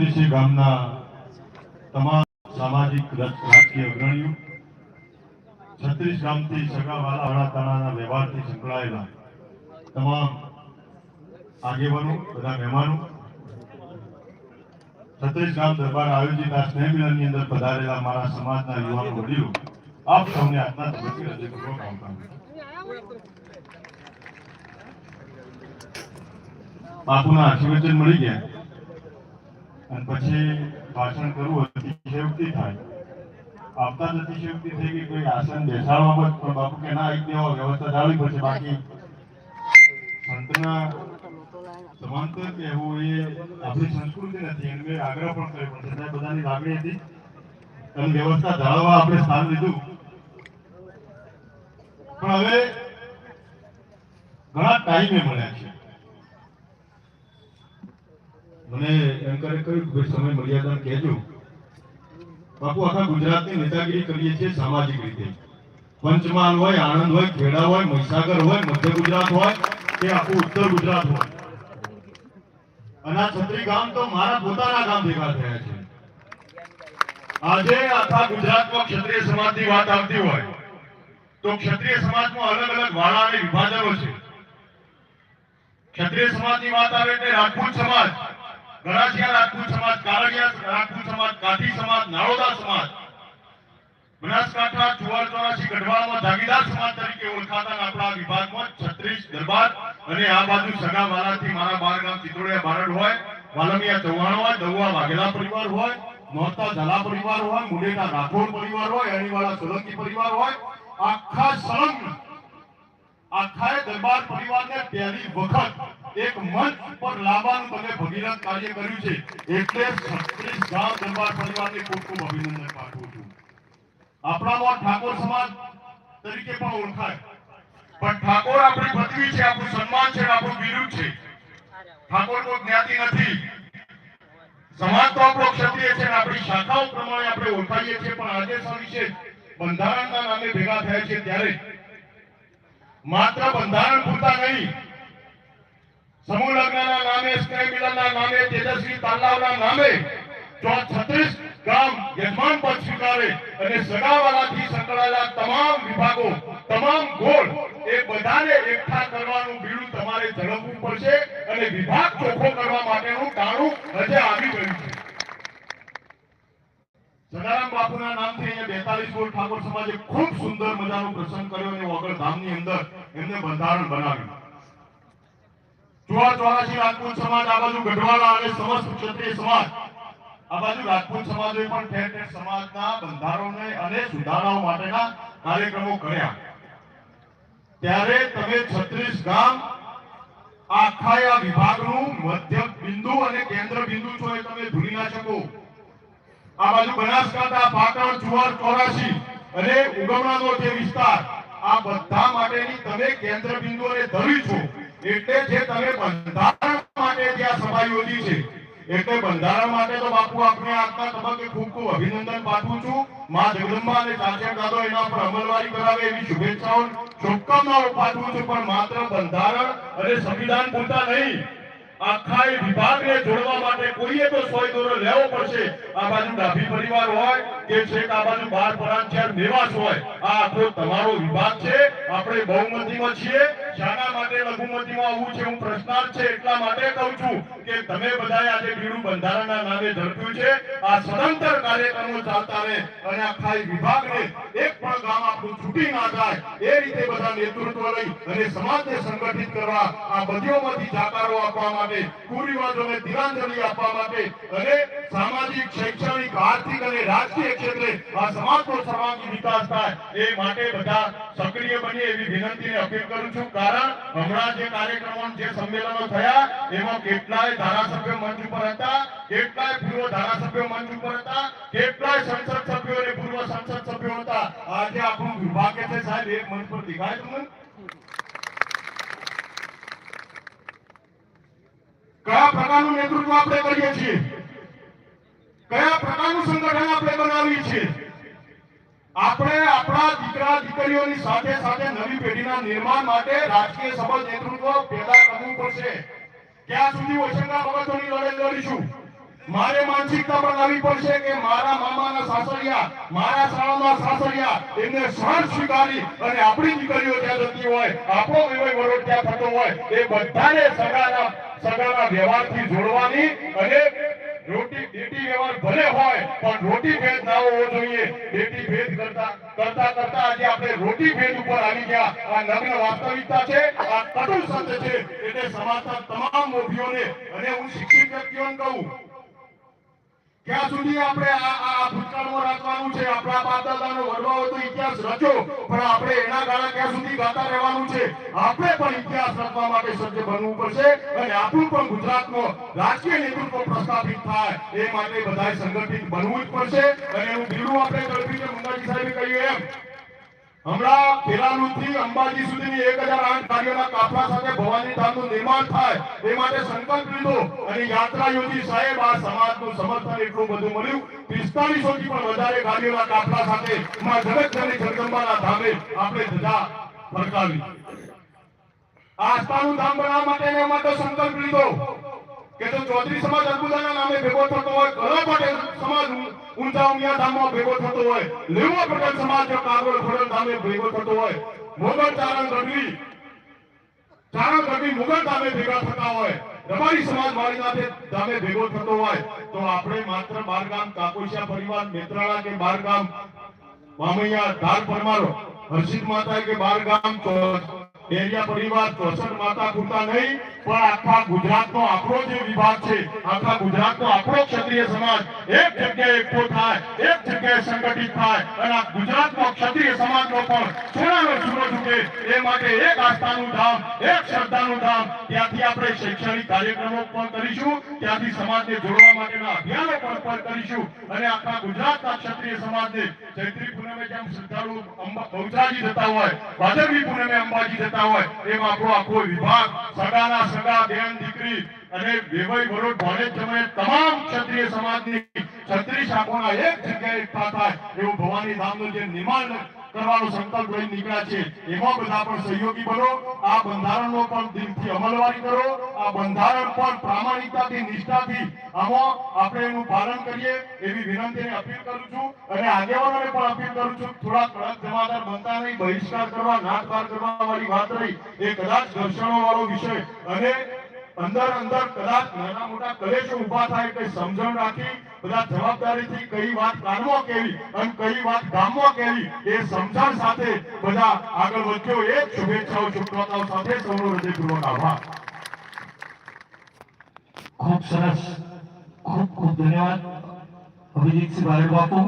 છત્રીસી ગામના તમામ સામાજિક રજ- રાજકીય અગ્રણીઓ, છત્રીસ ગામથી સગાવાલા અડાતાણાના વ્યવહારથી સંકળાયેલા તમામ આગેવાનો, બધા મહેમાનો, છત્રીસ ગામ દરબાર આયોજિત આ સ્નેહ મિલનની અંદર પધારેલા મારા સમાજના યુવાનો વડીલો, આપ સૌને આજના તબક્કે હૃદયપૂર્વક આવકારું બાપુના આશીર્વચન મળી ગયા. અને પછી ભાષણ કરવું અતિશયોક્તિ થાય. આપતા જ અતિશયોક્તિ થઈ ગઈ કોઈ આસન બેસાડવા પણ બાપુ કે ના, એક દેવા વ્યવસ્થા જાળવી પડશે બાકી. સંતના સમાંતર કહેવું એ આપણી સંસ્કૃતિ નથી અને મેં આગ્રહ પણ કર્યો પણ છતાંય બધાની લાગણી હતી. અને વ્યવસ્થા જાળવવા આપણે સ્થાન લીધું. પણ હવે ઘણા ટાઈમે મળ્યા છે. મને એમ કરે કહ્યું કે ભાઈ સમય મર્યાદા કહેજો. બાપુ, આખા ગુજરાતની નેતાગીરી કરીએ છીએ સામાજિક રીતે. પંચમહાલ હોય, આણંદ હોય, ખેડા હોય, મહીસાગર હોય, મધ્ય ગુજરાત હોય કે આખું ઉત્તર ગુજરાત હોય. અને છત્રી ગામ તો મારા પોતાના ગામ ભેગા થયા છે. આજે આખા ગુજરાતમાં ક્ષત્રિય સમાજની વાત આવતી હોય, તો ક્ષત્રિય સમાજમાં અલગ અલગ વાળા અને વિભાજનો છે. ક્ષત્રિય સમાજની વાત આવે એટલે રાજપૂત સમાજ. ગણાસિયા રાજપૂત સમાજ, કારડિયા રાજપૂત સમાજ કાઠી સમાજ નાળોદા સમાજ, બનાસકાંઠા ચુવાર ચોરાસી, ગઢવાલમાં જાગીરદાર સમાજ તરીકે ઓળખાતા આપણા વિભાગમાં છત્રીસ દરબાર અને આ બાજુ સગા વાલાથી મારા બાર ગામ ચિત્રોડિયા બારડ હોય, વાલમિયા ચૌહાણ હોય દવા વાઘેલા પરિવાર હોય મોહતા ઝાલા પરિવાર હોય, મુંડેટા રાઠોડ પરિવાર હોય અણીવાળા સોલંકી પરિવાર હોય, આખા સંલગ્ન આખા દરબાર પરિવારને પહેલી વખત એક મંચ પર લાવવાનું તમે ભગીરથ કાર્ય કર્યું છે, એટલે છત્રીસ ગામ દરબાર પરિવારને ખૂબ ખૂબ અભિનંદન પાઠવું છું. આપણામાં ઠાકોર સમાજ તરીકે પણ ઓળખાય. પણ ઠાકોર આપણી પદવી છે, આપણું સન્માન છે, આપણું બિરુદ છે. ઠાકોર કોઈ જ્ઞાતિ નથી. સમાજ તો આપણો ક્ષત્રિય છે આપણી શાખાઓ પ્રમાણે આપણે ઓળખાઈએ છીએ, પણ આજે સવિશેષ બંધારણના નામે ભેગા થયા છે ત્યારે. માત્ર બંધારણ પૂરતા નહીં સમૂહ લગ્નના નામે નામે તેજસ્વી તાલાવના નામે છત્રીસ ગામ યજમાન પદ સ્વીકારે અને સગાવાલાથી સંકળાયેલા તમામ વિભાગો, તમામ ગોળ, એ બધાને એકઠા કરવાનું બીડું તમારે ઝડપવું પડશે અને વિભાગ ચોખ્ખો કરવા માટેનું ટાણું હજે આવી ગયું છે. સદારામ બાપુના નામથી અહીંયા બેતાલીસ ગોળ ઠાકોર સમાજે ખૂબ સુંદર મજાનું પ્રસંગ કર્યો અને વગર ધામની અંદર એમને બંધારણ બનાવ્યું. ત્યારે તમે છત્રીસ ગામ આખા આ વિભાગનું મધ્ય બિંદુ અને કેન્દ્ર બિંદુ છો એ તમે ભૂલી ના શકો. આ બાજુ બનાસકાંઠા, પાટણ, જુવાર, ચોરાસી અને ઉગમણાનો જે વિસ્તાર, આ બધા માટેની તમે કેન્દ્ર બિંદુ અને ધરી છો. એટલે જે તમે બંધારણ માટે ત્યાં સભા યોજી છે, એટલે બંધારણ માટે તો બાપુ આપણે આજના તબક્કે ખૂબ ખૂબ અભિનંદન પાઠવું છું. માં જગદંબા અને ચાચા દાદો એના પર અમલવારી કરાવે એવી શુભેચ્છાઓ શુભકામનાઓ પાઠવું છું, પણ માત્ર બંધારણ અને સંવિધાન પૂરતા નહીં. આખા એ વિભાગને જોડવા માટે કોઈએ તો સોય દોરો લેવો પડશે. આ બાજુ ડાભી પરિવાર હોય કે છેક આ બાજુ બાર પરાંચિયાર નિવાસ હોય, આ આખો તમારો વિભાગ છે. આપણે બહુમતીમાં છીએ. શાના માટે લઘુમતીમાં આવું છે હું પ્રશ્નાર્થ છે, એટલા માટે કહું છું કે તમે બધાએ આજે બીડું બંધારણના નામે ઝડપ્યું છે. આ સ્વતંત્ર કાર્યક્રમો ચાલતા રહે અને આખા વિભાગને એક પણ ગામ આપણું છૂટી ના જાય, એ રીતે બધા નેતૃત્વ લઈ અને સમાજને સંગઠિત કરવા, આ બધીઓમાંથી જાકારો આપવા માટે, કુરિવાજોને તિરાંજલિ આપવા માટે અને સામાજિક, શૈક્ષણિક રાજકીય ક્ષેત્રે આ સમાજનો સર્વાંગી વિકાસ થાય એ માટે બધા સક્રિય બની એવી વિનંતી અપીલ કરું છું. કારણ હમણાં જે કાર્યક્રમો જે સંમેલનો થયા, એમાં કેટલાય ધારાસભ્યો મંચ ઉપર હતા, કેટલાય પૂર્વ ધારાસભ્યો મંચ ઉપર હતા, કેટલાય સંસદ સભ્યો અને પૂર્વ સંસદ સભ્યો હતા. આજે આપણું દુર્ભાગ્ય છે સાહેબ એક મંચ પર દેખાય તમને? કયા પ્રકારનું નેતૃત્વ આપણે કરીએ છીએ? કયા પ્રકારનું સંગઠન આપણે બનાવીએ છીએ આપણે આપણા દીકરા, દીકરીઓની સાથે સાથે નવી પેઢીના નિર્માણ માટે રાજકીય સબળ નેતૃત્વ પેદા કરવું પડશે. ક્યાં સુધી વૈષ્ણવ બાબતોની લડાઈ લડીશું? મારે માનસિકતા લાવવી પડશે કે મારા મામાના સાસરિયા, મારા શાળાના સાસરિયા એમને સહન સ્વીકારી અને આપણી દીકરીઓ ત્યાં જતી હોય, આપણો વિવય વરોટ ત્યાં થતો હોય, એ બધાને સગાના સગાના વ્યવહારથી જોડવાની અને રોટી બેટી વ્યવહાર ભલે હોય, પણ રોટી ભેદ ના હોવો જોઈએ. બેટી ભેદ કરતા કરતા કરતા આજે આપણે રોટી ભેદ ઉપર આવી ગયા. આ નગ્ન વાસ્તવિકતા છે, આ કટુ સત્ય છે. એટલે સમાજના તમામ મોભીઓને, અને હું શિક્ષિત વ્યક્તિઓને કહું, ક્યાં સુધી આપણે આ આ આપણા બાપ વડવાઓ તો ઇતિહાસ રચ્યો, પણ આપણે એના ગાળા ક્યાં સુધી ગાતા રહેવાનું છે? આપણે પણ ઇતિહાસ રચવા માટે સજ્જ બનવું પડશે અને આપણું પણ ગુજરાતનો રાજકીય નેતૃત્વ પ્રસ્થાપિત થાય એ માટે બધાએ સંગઠિત બનવું જ પડશે. અને એનું બીડું આપણે છે મુંગાજી સાહેબે કહ્યું એમ હમણાં ખેરાલુથી અંબાજી સુધીની એક હજાર આઠ ગાડીઓના કાફલા સાથે ભવાની ધામનું નિર્માણ થાય, એ માટે સંકલ્પ લીધો અને યાત્રા યોજી સાહેબ, આ સમાજનું સમર્થન એટલું બધું મળ્યું. પિસ્તાલીસો થી પણ વધારે ગાડીઓના કાફલા સાથે માં જગતજનની જગદંબાના ધામે આપણે ધજા ફરકાવી. આસ્થાનું ધામ બનાવવા માટે એમાં તો સંકલ્પ લીધો. કે તો ચૌધરી સમાજ અર્બુદાના નામે ભેગો થતો હોય, ઘણા પટેલ સમાજ ઊંચા ઉમિયા ધામમાં ભેગો થતો હોય, લેવા પટેલ સમાજ કાગળ ખોડલ ધામે ભેગો થતો હોય, મોગલ ચારણ ગઢવી ચારણ ગઢવી મુગલ ધામે ભેગા થતા હોય, રબારી સમાજ વાળીનાથે ધામે ભેગો થતો હોય, તો આપણે માત્ર બારગામ કાકોશિયા પરિવાર, મેત્રાળા કે બારગામ, મામૈયા ધાર પરમારો, હર્ષિત માતા કે બારગામ એરિયા પરિવાર, ચોસઠ માતા પૂરતા નહીં પણ આખા ગુજરાતનો આપણો જે વિભાગ છે, આખા ગુજરાતનો આપણો ક્ષત્રિય સમાજ, એક જગ્યાએ એકઠો થાય, એક જગ્યાએ સંગઠિત થાય અને આ ગુજરાતનો ક્ષત્રિય સમાજનો પણ સોનાનો ચૂરો ચૂકે એ માટે એક આસ્થાનું ધામ, એક શ્રદ્ધાનું ધામ, ત્યાંથી આપણે શૈક્ષણિક કાર્યક્રમો પણ કરીશું, ત્યાંથી સમાજને જોડવા માટેના અભિયાનો પણ પણ કરીશું અને આખા ગુજરાતના ક્ષત્રિય સમાજને ચૈત્રી પૂનમે જેમ શ્રદ્ધાળુ બહુચરાજી જતા હોય ભાદરવી પૂનમે અંબાજી જતા હોય, એમ આપણો આખો વિભાગ સગાના સગા બેન દીકરી અને વેવાઈ વરોડ ભોળે તમે તમામ ક્ષત્રિય સમાજની ક્ષત્રિય શાખોના એક જગ્યાએ એકઠા થાય એવું ભવાની ધામનું જે નિર્માણ કરવાનો સંકલ્પ લઈ નીકળ્યા છે, એમાં બધા પણ સહયોગી બનો. આ બંધારણનો પણ દિલથી અમલવારી કરો. આ બંધારણ પણ પ્રામાણિકતાથી, નિષ્ઠાથી આપણે એનું પાલન કરીએ એવી વિનંતીને અપીલ કરું છું અને આગેવાનોને પણ અપીલ કરું છું. થોડા કડક જમાદાર બનતા નહીં, બહિષ્કાર કરવા નાટકાર કરવા વાળી વાત રહી એ કદાચ ઘર્ષણો વાળો વિષય અને અંદર અંદર કદાચ નાના મોટા કલેશો ઊભા થાય એટલે સમજણ રાખી બધા જવાબદારીથી કઈ વાત કાનમાં કેવી અને કઈ વાત ગામમાં કેવી એ સમજણ સાથે બધા આગળ વધ્યો એ શુભેચ્છાઓ શુભકામનાઓ સાથે સૌનો હૃદયપૂર્વક આભાર. ખૂબ સરસ. ખૂબ ખૂબ ધન્યવાદ. અભિજીતસિંહ બારડ બાપુ